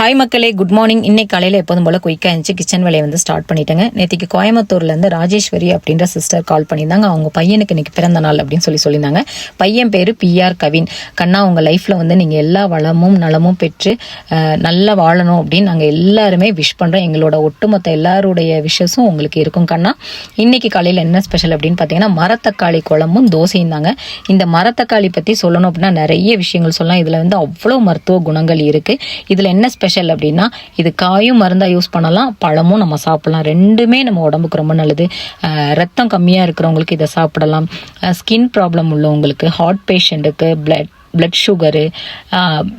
Hi மக்களே. Good morning இன்னைக்கு காலையில் எப்போதும் போல குயிக்காக இருந்துச்சு கிச்சன் வேலையை வந்து ஸ்டார்ட் பண்ணிட்டேங்க. நேற்றுக்கு கோயம்புத்தூர்லேருந்து ராஜேஸ்வரி அப்படின்ற சிஸ்டர் கால் பண்ணியிருந்தாங்க. அவங்க பையனுக்கு இன்னைக்கு பிறந்த நாள் அப்படின்னு சொல்லி சொல்லியிருந்தாங்க. பையன் பேர் பிஆர் கவின். கண்ணா உங்கள் லைஃப்பில் வந்து நீங்கள் எல்லா வளமும் நலமும் பெற்று நல்லா வாழணும் அப்படின்னு நாங்கள் எல்லாருமே விஷ் பண்ணுறோம் எங்களோட ஒட்டுமொத்த எல்லாருடைய விஷஸும் உங்களுக்கு இருக்கும் கண்ணா. இன்னைக்கு காலையில் என்ன ஸ்பெஷல் அப்படின்னு பார்த்தீங்கன்னா மரத்தக்காளி குழம்பும் தோசையும் தாங்க. இந்த மரத்தக்காளி பற்றி சொல்லணும் அப்படின்னா நிறைய விஷயங்கள் சொல்லலாம். இதில் வந்து அவ்வளோ மருத்துவ குணங்கள் இருக்குது இதில் என்ன ஸ்பெஷல் அப்படின்னா இது காயும் மருந்தாக யூஸ் பண்ணலாம் பழமும் நம்ம சாப்பிடலாம். ரெண்டுமே நம்ம உடம்புக்கு ரொம்ப நல்லது. ரத்தம் கம்மியாக இருக்கிறவங்களுக்கு இதை சாப்பிடலாம். ஸ்கின் ப்ராப்ளம் உள்ளவங்களுக்கு ஹார்ட் பேஷண்ட்டுக்கு blood blood sugar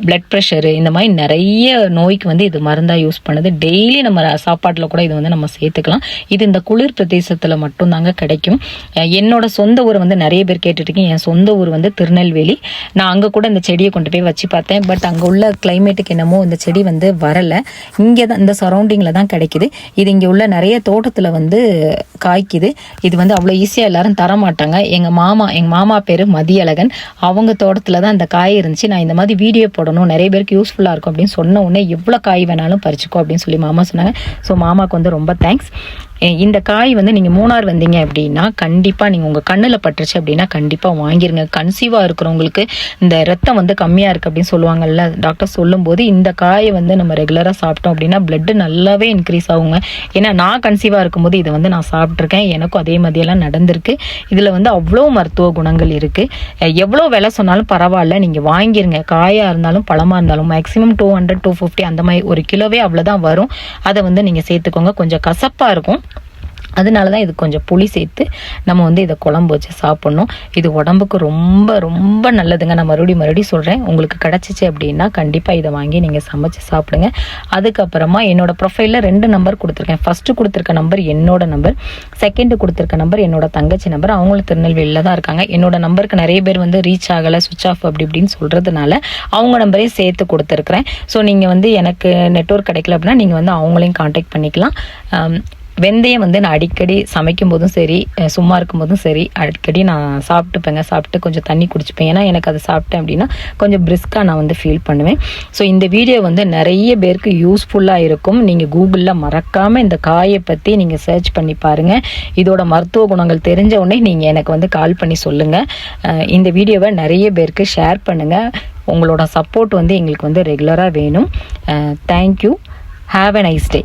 blood pressure இந்த மாதிரி நிறைய நோய்க்கு வந்து இது மருந்தாக யூஸ் பண்ணுது. டெய்லி நம்ம சாப்பாட்டில் கூட இது வந்து நம்ம சேர்த்துக்கலாம். இது இந்த குளிர் பிரதேசத்தில் மட்டும்தாங்க கிடைக்கும். என்னோட சொந்த ஊர் வந்து நிறைய பேர் கேட்டுட்ருக்கேன் என் சொந்த ஊர் வந்து திருநெல்வேலி. நான் அங்கே கூட இந்த செடியை கொண்டு போய் வச்சு பார்த்தேன். பட் அங்கே உள்ள கிளைமேட்டுக்கு என்னமோ இந்த செடி வந்து வரலை. இங்கே தான் இந்த சரௌண்டிங்கில் தான் கிடைக்குது. இது இங்கே உள்ள நிறைய தோட்டத்தில் வந்து காய்க்குது. இது வந்து அவ்வளோ ஈஸியாக எல்லாரும் தர மாட்டாங்க எங்கள் மாமா எங்கள் மாமா பேர் மதியழகன். அவங்க தோட்டத்தில் தான் அந்த காய் இருந்துச்சு நான் இந்த மாதிரி வீடியோ போடணும் நிறைய பேருக்கு யூஸ்ஃபுல்லாக இருக்கும் அப்படின்னு சொன்ன உடனே எவ்வளோ காய் வேணாலும் பறிச்சுக்கோ அப்படின்னு சொல்லி மாமா சொன்னாங்க. ஸோ மாமாவுக்கு வந்து ரொம்ப தேங்க்ஸ் இந்த காய் வந்து நீங்கள் மூணார் வந்தீங்க அப்படின்னா கண்டிப்பாக நீங்கள் உங்கள் கண்ணில் பட்டுருச்சு அப்படின்னா கண்டிப்பாக வாங்கிருங்க. கன்சீவாக இருக்கிறவங்களுக்கு இந்த ரத்தம் வந்து கம்மியாக இருக்குது அப்படின்னு சொல்லுவாங்கல்ல டாக்டர் சொல்லும்போது இந்த காயை வந்து நம்ம ரெகுலராக சாப்பிட்டோம் அப்படின்னா பிளட்டு நல்லாவே இன்க்ரீஸ் ஆகுங்க. ஏன்னா நான் கன்சீவாக இருக்கும்போது இதை வந்து நான் சாப்பிட்ருக்கேன் எனக்கும் அதே மாதிரியெல்லாம் நடந்திருக்கு. இதில் வந்து அவ்வளோ மருத்துவ குணங்கள் இருக்குது எவ்வளோ விலை சொன்னாலும் பரவாயில்ல. நீங்கள் வாங்கிருங்க. காயாக இருந்தாலும் பழமாக இருந்தாலும் maximum two hundred two fifty அந்த மாதிரி ஒரு கிலோவே அவ்வளோதான் வரும். அதை வந்து நீங்கள் சேர்த்துக்கோங்க. கொஞ்சம் கசப்பாக இருக்கும். அதனால தான் இது கொஞ்சம் புளி சேர்த்து நம்ம வந்து இதை குழம்பு வச்சு சாப்பிட்ணும். இது உடம்புக்கு ரொம்ப ரொம்ப நல்லதுங்க. நான் மறுபடியும் மறுபடியும் சொல்கிறேன் உங்களுக்கு கிடச்சிச்சு அப்படின்னா கண்டிப்பாக இதை வாங்கி நீங்கள் சமைச்சு சாப்பிடுங்க. அதுக்கப்புறமா என்னோட ப்ரொஃபைலில் ரெண்டு நம்பர் கொடுத்துருக்கேன். ஃபஸ்ட்டு கொடுத்துருக்க நம்பர் என்னோட நம்பர் செகண்டு கொடுத்துருக்க நம்பர் என்னோட தங்கச்சி நம்பர் அவங்களும் திருநெல்வேலியில் தான் இருக்காங்க. என்னோட நம்பருக்கு நிறைய பேர் வந்து ரீச் ஆகலை சுவிச் ஆஃப் அப்படி இப்படின்னு சொல்கிறதுனால அவங்க நம்பரையும் சேர்த்து கொடுத்துருக்குறேன். ஸோ நீங்கள் வந்து எனக்கு நெட்ஒர்க் கிடைக்கல அப்படின்னா நீங்கள் வந்து அவங்களையும் காண்டாக்ட் பண்ணிக்கலாம். வெந்தயம் வந்து நான் அடிக்கடி சமைக்கும் போதும் சரி சும்மா சும்மா இருக்கும்போதும் சரி அடிக்கடி நான் சாப்பிட்டுப்பேங்க. சாப்பிட்டு கொஞ்சம் தண்ணி குடிச்சுப்பேன். ஏன்னா எனக்கு அதை சாப்பிட்டேன் அப்படின்னா கொஞ்சம் பிரிஸ்காக நான் வந்து ஃபீல் பண்ணுவேன். ஸோ இந்த வீடியோ வந்து நிறைய பேருக்கு யூஸ்ஃபுல்லாக இருக்கும். நீங்கள் கூகுளில் மறக்காமல் இந்த காயை பற்றி நீங்கள் சர்ச் பண்ணி பாருங்கள் இதோட மருத்துவ குணங்கள் தெரிஞ்ச உடனே நீங்கள் எனக்கு வந்து கால் பண்ணி சொல்லுங்கள் இந்த வீடியோவை நிறைய பேருக்கு ஷேர் பண்ணுங்கள் உங்களோட சப்போர்ட் வந்து எங்களுக்கு வந்து ரெகுலராக வேணும். Thank you have a nice day